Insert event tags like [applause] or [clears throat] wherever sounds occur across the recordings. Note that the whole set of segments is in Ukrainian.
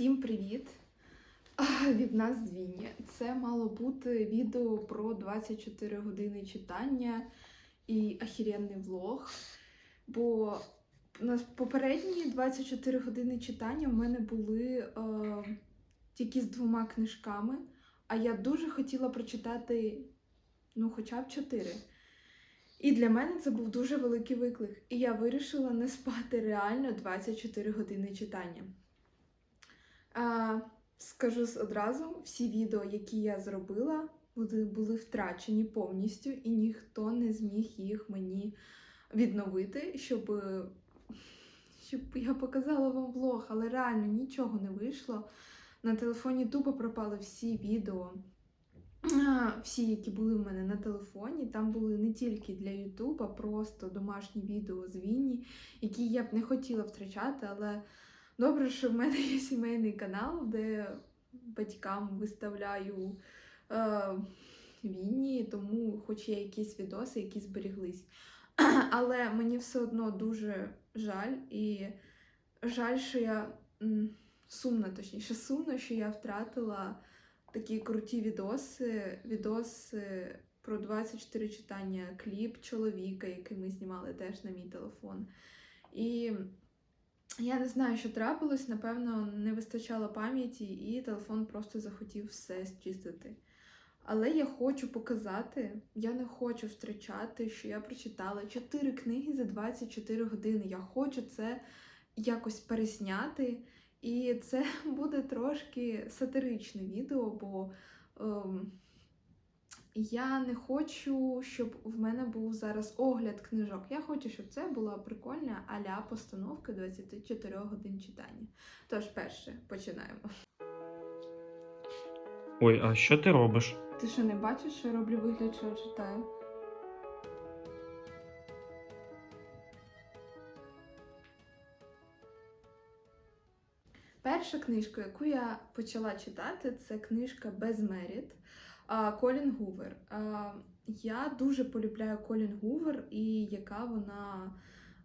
Всім привіт! Від нас з. Це мало бути відео про 24 години читання і ахіренний влог. Бо на попередні 24 години читання в мене були е, тільки з двома книжками, а я дуже хотіла прочитати ну, хоча б 4. І для мене це був дуже великий виклик. І я вирішила не спати реально 24 години читання. Скажу одразу, всі відео, які я зробила, були, втрачені повністю, і ніхто не зміг їх мені відновити, щоб, щоб я показала вам влог, але реально нічого не вийшло. На телефоні тупо пропали всі відео. Всі, які були в мене на телефоні, там були не тільки для Ютуба, просто домашні відео з Вінні, які я б не хотіла втрачати, але добре, що в мене є сімейний канал, де батькам виставляю е, Вінні, тому хоч є якісь відоси, які зберіглись. [clears throat] Але мені все одно дуже жаль, і жаль, що я м, сумно, точніше, сумно, що я втратила такі круті відоси, відоси про 24 читання, кліп чоловіка, який ми знімали теж на мій телефон. І я не знаю, що трапилось, напевно, не вистачало пам'яті, і телефон просто захотів все зчистити. Але я хочу показати, я не хочу втрачати, що я прочитала 4 книги за 24 години. Я хочу це якось пересняти. І це [laughs] буде трошки сатиричне відео, бо ем, я не хочу, щоб в мене був зараз огляд книжок. Я хочу, щоб це була прикольна аля постановка 24 годин читання. Тож, перше, починаємо. Ой, а що ти робиш? Ти що не бачиш, що я роблю вигляд, що я читаю? Перша книжка, яку я почала читати, це книжка Безмеріт Колін Гувер. Я дуже полюбляю Колін Гувер і яка вона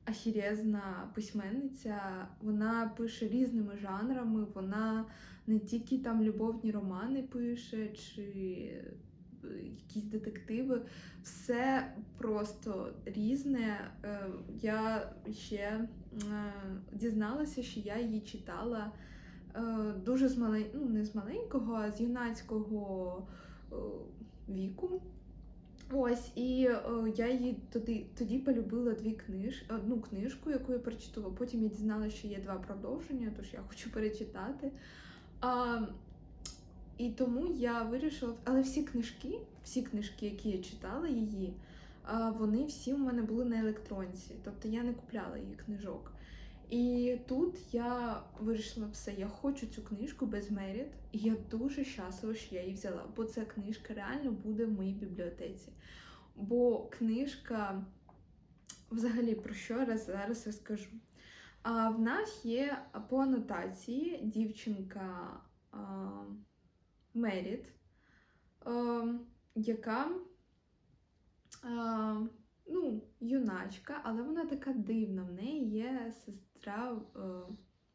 ахірезна письменниця. Вона пише різними жанрами, вона не тільки там любовні романи пише, чи е, якісь детективи. Все просто різне. Е, Я ще е, дізналася, що я її читала дуже з малень... ну, не з маленького, а з юнацького віку. Ось, і е, я її тоді, тоді полюбила дві книж... одну книжку, яку я прочитала. Потім я дізналася, що є два продовження, тож я хочу перечитати. А, і тому я вирішила, але всі книжки, всі книжки, які я читала її, а, вони всі у мене були на електронці. Тобто я не купляла її книжок. І тут я вирішила все, я хочу цю книжку без Меріт, і я дуже щаслива, що я її взяла, бо ця книжка реально буде в моїй бібліотеці. Бо книжка, взагалі, про що я зараз розкажу. А в нас є по анотації дівчинка а, Меріт, а, яка а, ну, юначка, але вона така дивна. В неї є сестра е,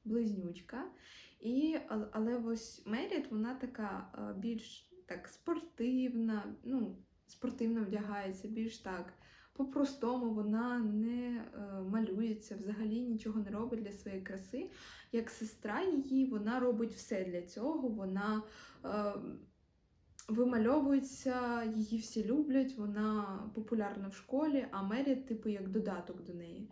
близнючка. І, але, ось Меріт, вона така е, більш так спортивна, ну, спортивно вдягається, більш так по-простому, вона не е, малюється, взагалі нічого не робить для своєї краси. Як сестра її, вона робить все для цього. Вона е, вимальовується, її всі люблять, вона популярна в школі, а Меріт, типу, як додаток до неї.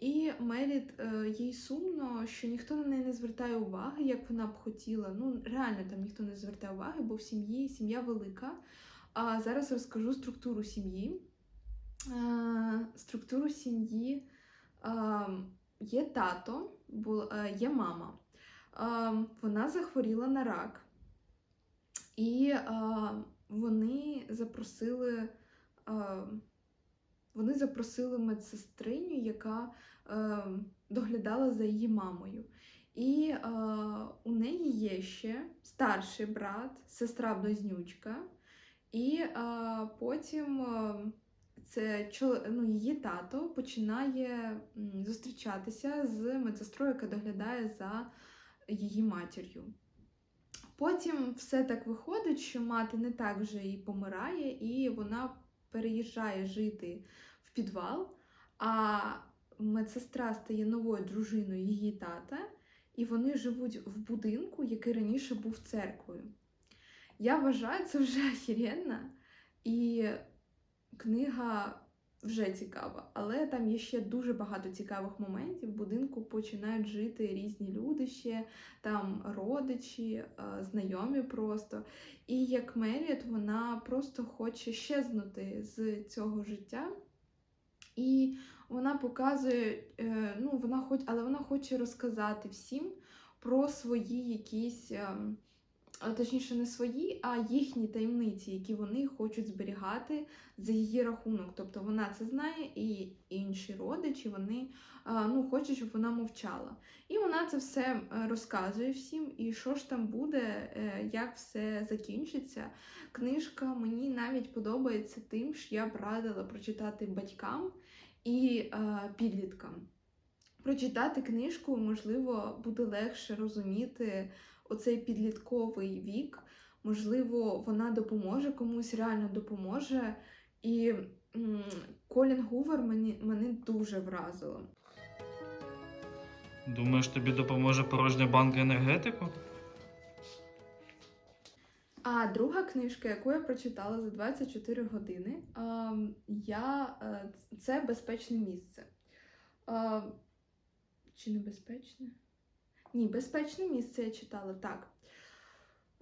І Меріт, е, їй сумно, що ніхто на неї не звертає уваги, як вона б хотіла. Ну, реально там ніхто не звертає уваги, бо в сім'ї сім'я велика. А зараз розкажу структуру сім'ї. Е, Структуру сім'ї е, є тато, є мама. Вона захворіла на рак. І е, вони запросили, е, вони запросили медсестриню, яка е, доглядала за її мамою. І е, у неї є ще старший брат, сестра близнючка, і е, потім е, це ну, її тато починає зустрічатися з медсестрою, яка доглядає за її матір'ю. Потім все так виходить, що мати не так вже і помирає, і вона переїжджає жити в підвал, а медсестра стає новою дружиною її тата, і вони живуть в будинку, який раніше був церквою. Я вважаю, це вже [laughs] охеренно, і книга вже цікава, але там є ще дуже багато цікавих моментів. В будинку починають жити різні люди ще, там родичі, е, знайомі просто. І як Меріет, вона просто хоче щезнути з цього життя. І вона показує, е, ну, вона хоч, але вона хоче розказати всім про свої якісь, ем, точніше, не свої, а їхні таємниці, які вони хочуть зберігати за її рахунок. Тобто вона це знає, і інші родичі вони ну, хочуть, щоб вона мовчала. І вона це все е, розказує всім, і що ж там буде, е, як все закінчиться. Книжка мені навіть подобається тим, що я б радила прочитати батькам і е, підліткам. Прочитати книжку, можливо, буде легше розуміти оцей підлітковий вік. Можливо, вона допоможе комусь, реально допоможе. І м, Колін Гувер мені, мене дуже вразило. Думаєш, тобі допоможе порожня банка енергетику? А друга книжка, яку я прочитала за 24 години, ем, я, е, це безпечне місце. Е, Чи небезпечне? Ні, безпечне місце я читала так.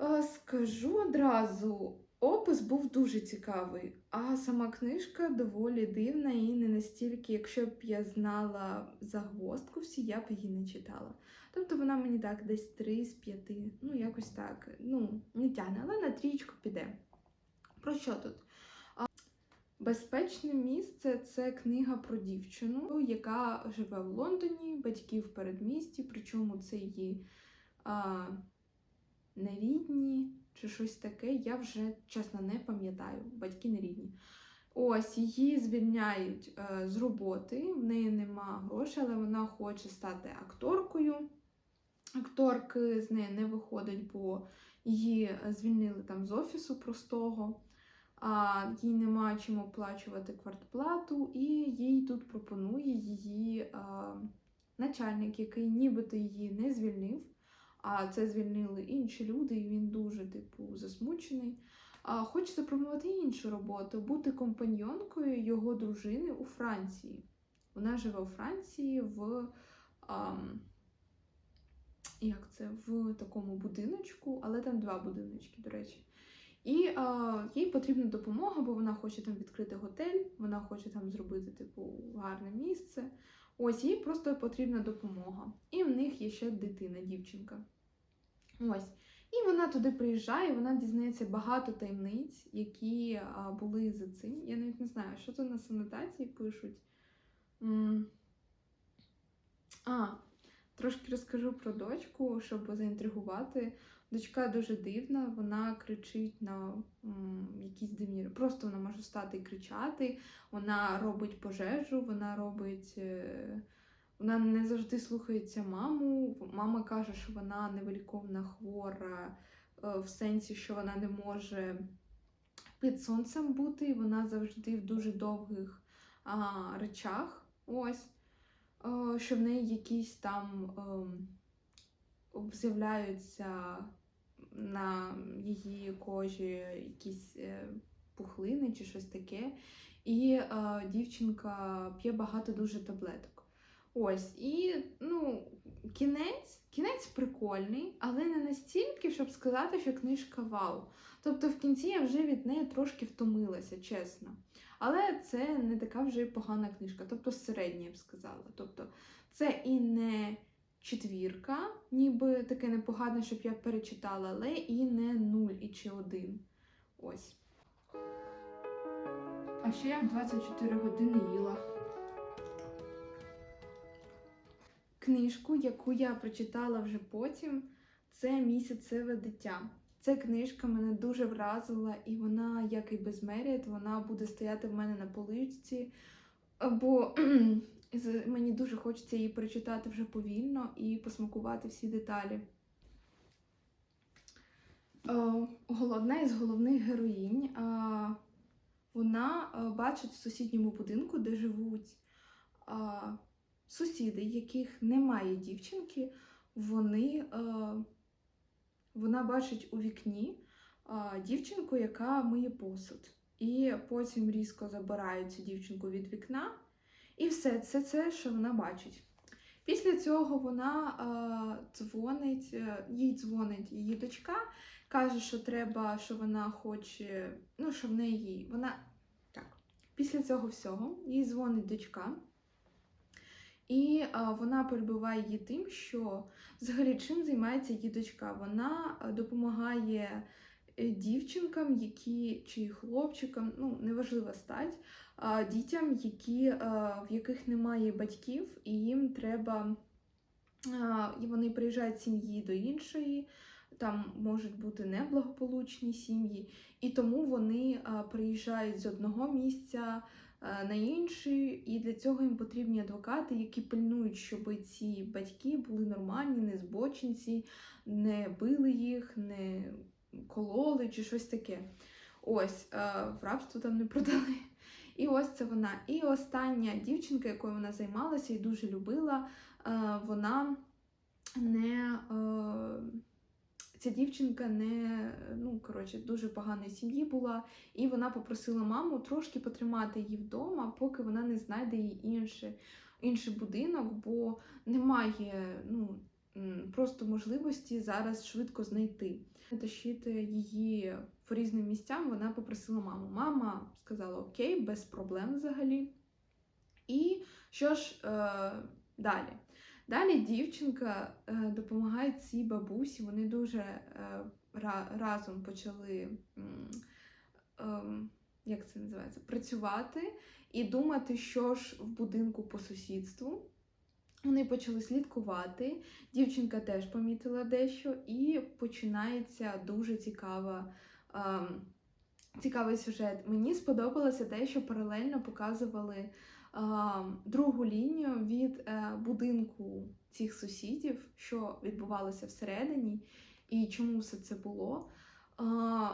Е, Скажу одразу, опис був дуже цікавий, а сама книжка доволі дивна і не настільки, якщо б я знала загвоздку всі, я б її не читала. Тобто вона мені так десь 3 з 5, ну якось так. Ну, не тягне, але на трічку піде. Про що тут? А, Безпечне місце це книга про дівчину, яка живе в Лондоні, батьки в передмісті, причому це її а, нерідні чи щось таке. Я вже чесно не пам'ятаю. Батьки нерідні. Ось її звільняють е, з роботи, в неї нема грошей, але вона хоче стати акторкою. Акторки з неї не виходить, бо її звільнили там з офісу простого, а їй нема чим оплачувати квартплату, і їй тут пропонує її начальник, який нібито її не звільнив. А це звільнили інші люди, і він дуже, типу, засмучений. А хоче запропонувати іншу роботу, бути компаньонкою його дружини у Франції. Вона живе у Франції в. А, як це в такому будиночку, але там два будиночки, до речі. І а, їй потрібна допомога, бо вона хоче там відкрити готель, вона хоче там зробити типу гарне місце. Ось їй просто потрібна допомога. І в них є ще дитина, дівчинка. Ось. І вона туди приїжджає, вона дізнається багато таємниць, які а, були за цим. Я навіть не знаю, що це на санітації пишуть. М. А, Трошки розкажу про дочку, щоб заінтригувати. Дочка дуже дивна, вона кричить на м, якісь дивні. Просто вона може встати і кричати, вона робить пожежу, вона робить. Е... Вона не завжди слухається маму. Мама каже, що вона невиліковна хвора, е, в сенсі, що вона не може під сонцем бути, і вона завжди в дуже довгих а, речах. Ось е, що в неї якісь там ем, з'являються на її кожі якісь е, пухлини чи щось таке. І е, дівчинка п'є багато дуже таблеток. Ось, і ну, кінець, кінець прикольний, але не настільки, щоб сказати, що книжка вау. Тобто в кінці я вже від неї трошки втомилася, чесно. Але це не така вже погана книжка, тобто середня, я б сказала. Тобто це і не четвірка, ніби таке непогане, щоб я перечитала, але і не нуль і чи один. Ось. А ще я в 24 години їла. Книжку, яку я прочитала вже потім, це місяцеве дитя. Ця книжка мене дуже вразила, і вона, як і безмеріт, вона буде стояти в мене на поличці. Бо з- мені дуже хочеться її прочитати вже повільно і посмакувати всі деталі. Е, Головна із головних героїнь. е, Вона е, бачить в сусідньому будинку, де живуть сусіди, яких немає дівчинки, вони, вона бачить у вікні дівчинку, яка миє посуд. І потім різко забирають цю дівчинку від вікна. І все, це це, що вона бачить. Після цього вона е, дзвонить, е, їй дзвонить її дочка, каже, що треба, що вона хоче, ну, що в неї. Вона так. Після цього всього їй дзвонить дочка. І е, вона перебиває її тим, що взагалі чим займається її дочка. Вона е, допомагає е, дівчинкам, які чи хлопчикам, ну неважлива стать, дітям, які, в яких немає батьків, і їм треба. І вони приїжджають з сім'ї до іншої, там можуть бути неблагополучні сім'ї, і тому вони приїжджають з одного місця на інший, і для цього їм потрібні адвокати, які пильнують, щоб ці батьки були нормальні, не збочинці, не били їх, не кололи чи щось таке. Ось, в рабство там не продали. І ось це вона. І остання дівчинка, якою вона займалася і дуже любила, е, вона не. е, Ця дівчинка не ну коротше дуже поганої сім'ї була, і вона попросила маму трошки потримати її вдома, поки вона не знайде їй інший, інший будинок, бо немає ну, просто можливості зараз швидко знайти. Тащити її по різним місцям, вона попросила маму. Мама сказала окей, без проблем взагалі. І що ж е, далі? Далі дівчинка е, допомагає цій бабусі. Вони дуже е, ра- разом почали, ем, як це називається, працювати і думати, що ж в будинку по сусідству. Вони почали слідкувати. Дівчинка теж помітила дещо, і починається дуже цікава. ем, Цікавий сюжет. Мені сподобалося те, що паралельно показували а, другу лінію від е, будинку цих сусідів, що відбувалося всередині, і чому все це було. А,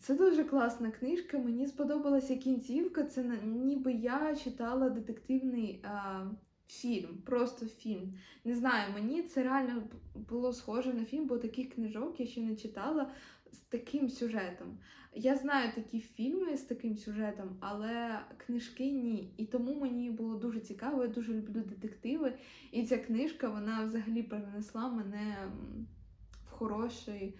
це дуже класна книжка. Мені сподобалася кінцівка. Це ніби я читала детективний а, фільм, просто фільм. Не знаю, мені це реально було схоже на фільм, бо таких книжок я ще не читала з таким сюжетом. Я знаю такі фільми з таким сюжетом, але книжки ні. І тому мені було дуже цікаво, я дуже люблю детективи. І ця книжка вона взагалі перенесла мене в хороший,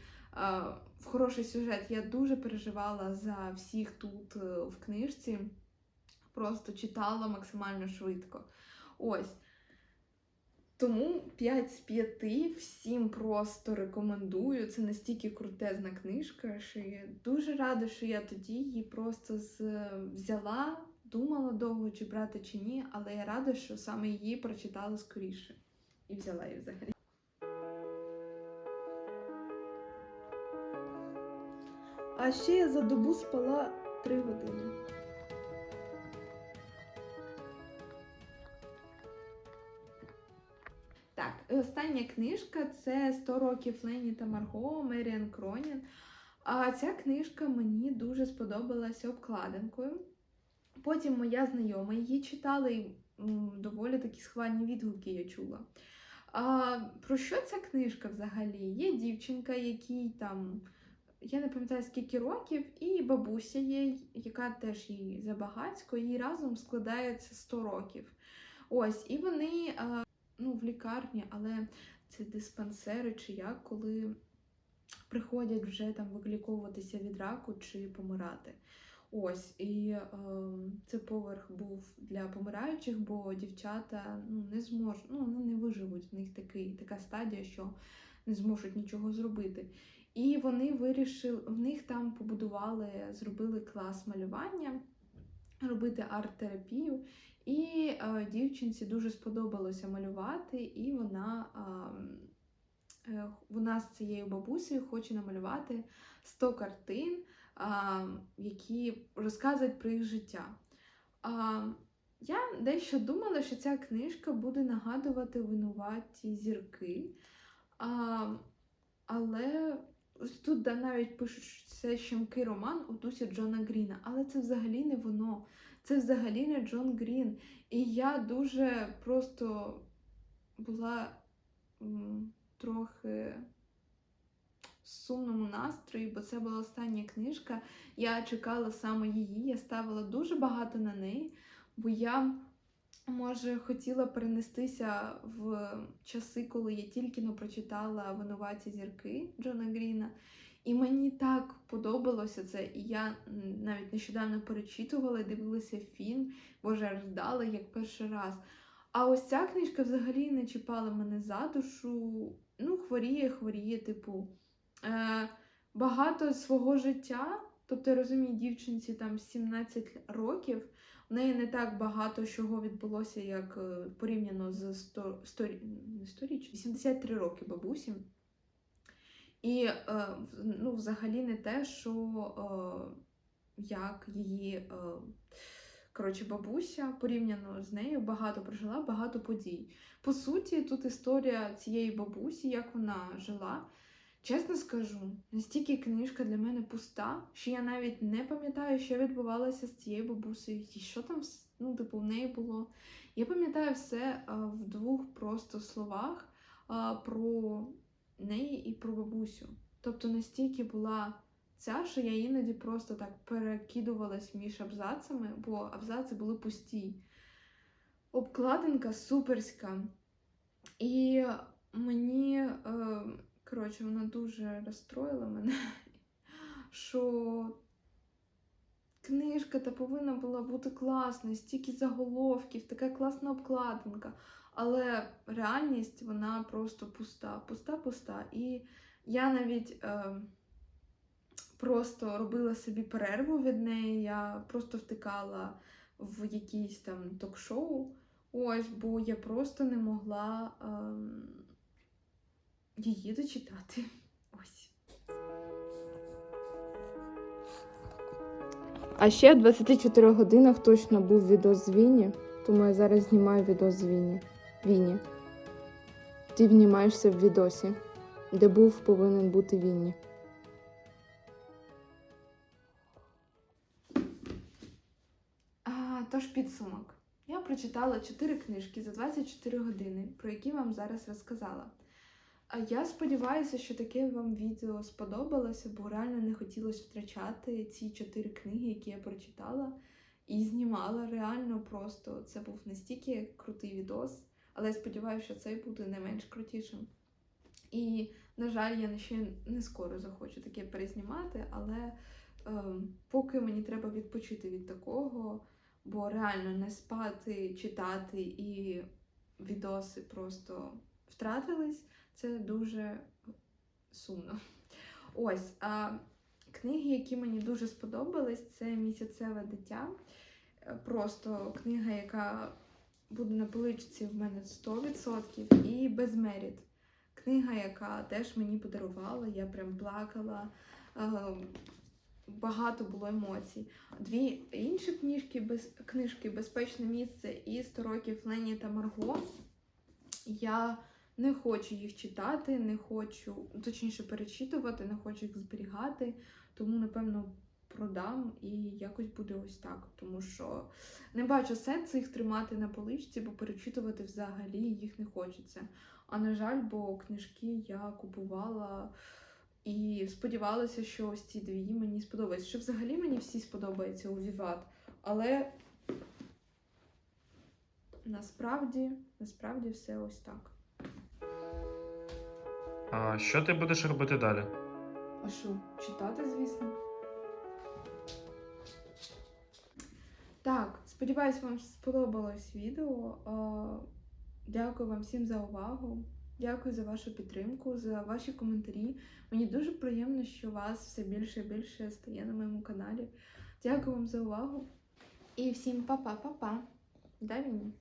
в хороший сюжет. Я дуже переживала за всіх тут е, в книжці, просто читала максимально швидко. Ось. Тому 5 з 5 всім просто рекомендую. Це настільки крутезна книжка, що я дуже рада, що я тоді її просто з... взяла, думала довго, чи брати, чи ні, але я рада, що саме її прочитала скоріше. І взяла її взагалі. А ще я за добу спала 3 години. Остання книжка це 100 років Лені та Марго Меріан Кронін. А ця книжка мені дуже сподобалася обкладинкою. Потім моя знайома її читала і доволі такі схвальні відгуки я чула. А, про що ця книжка взагалі? Є дівчинка, якій там, я не пам'ятаю скільки років, і бабуся є, яка теж їй забагацько, їй разом складається 100 років. Ось, і вони а, ну, в лікарні, але це диспансери чи як, коли приходять вже там виліковуватися від раку чи помирати. Ось, і е, це поверх був для помираючих, бо дівчата ну, не зможуть, ну, вони не виживуть. В них такий, така стадія, що не зможуть нічого зробити. І вони вирішили, в них там побудували, зробили клас малювання, робити арт-терапію. І е, дівчинці дуже сподобалося малювати, і вона, е, е, вона з цією бабусею хоче намалювати 100 картин, а, які розказують про їх життя. А, Я дещо думала, що ця книжка буде нагадувати винуваті зірки. А, але ось тут навіть пишуть, що це щемкий роман у дусі Джона Гріна. Але це взагалі не воно. Це взагалі не Джон Грін. І я дуже просто була м, трохи в сумному настрої, бо це була остання книжка. Я чекала саме її, я ставила дуже багато на неї, бо я, може, хотіла перенестися в часи, коли я тільки но прочитала Винуваті зірки Джона Гріна. І мені так подобалося це. І я навіть нещодавно перечитувала, дивилася фільм, боже, ридала як перший раз. А ось ця книжка взагалі не чіпала мене за душу. Ну, хворіє, хворіє, типу. Е, багато свого життя, тобто я розумію, дівчинці там 17 років, в неї не так багато чого відбулося, як е, порівняно з 100, 100, не 100 річ, 83 роки бабусі. І е, ну, взагалі не те, що е, як її е, коротше, бабуся порівняно з нею багато прожила, багато подій. По суті, тут історія цієї бабусі, як вона жила. Чесно скажу, настільки книжка для мене пуста, що я навіть не пам'ятаю, що відбувалося з цією бабусею, і що там ну, типу, в неї було. Я пам'ятаю все в двох просто словах про неї і про бабусю. Тобто настільки була ця, що я іноді просто так перекидувалась між абзацами, бо абзаци були пусті. Обкладинка суперська. І мені, е, коротше, вона дуже розстроїла мене, [laughs] що книжка та повинна була бути класна, стільки заголовків, така класна обкладинка. Але реальність вона просто пуста, пуста, пуста. І я навіть е, просто робила собі перерву від неї, я просто втикала в якісь там ток-шоу. Ось, бо я просто не могла ем, її дочитати. [laughs] Ось. А ще в 24 годинах точно був відос з Віні, тому я зараз знімаю відос з Віні. Віні. Ти внімаєшся в відосі, де був повинен бути Вінні. А, тож підсумок. Я прочитала 4 книжки за 24 години, про які вам зараз розказала. Я сподіваюся, що таке вам відео сподобалося, бо реально не хотілося втрачати ці 4 книги, які я прочитала, і знімала реально просто. Це був настільки крутий відос, але сподіваюся, що цей буде не менш крутішим. І, на жаль, я ще не скоро захочу таке перезнімати, але ем, поки мені треба відпочити від такого, бо реально не спати, читати і відоси просто втратились, це дуже сумно. Ось, а книги, які мені дуже сподобались, це місяцеве дитя. Е, Просто книга, яка буде на поличці в мене 100%, і безмеріт. Книга, яка теж мені подарувала, я прям плакала. е, Багато було емоцій. Дві інші книжки, без, книжки Безпечне місце і 100 років Лені та Марго. Я не хочу їх читати, не хочу, точніше, перечитувати, не хочу їх зберігати, тому, напевно, продам і якось буде ось так. Тому що не бачу сенсу їх тримати на поличці, бо перечитувати взагалі їх не хочеться. А на жаль, бо книжки я купувала і сподівалася, що ось ці дві мені сподобаються. Що взагалі мені всі сподобаються у Віват. Але насправді, насправді все ось так. А що ти будеш робити далі? А що, читати, звісно. Так, сподіваюсь, вам сподобалось відео. Дякую вам всім за увагу. Дякую за вашу підтримку, за ваші коментарі. Мені дуже приємно, що вас все більше і більше стає на моєму каналі. Дякую вам за увагу. І всім па-па-па-па. Дай мені.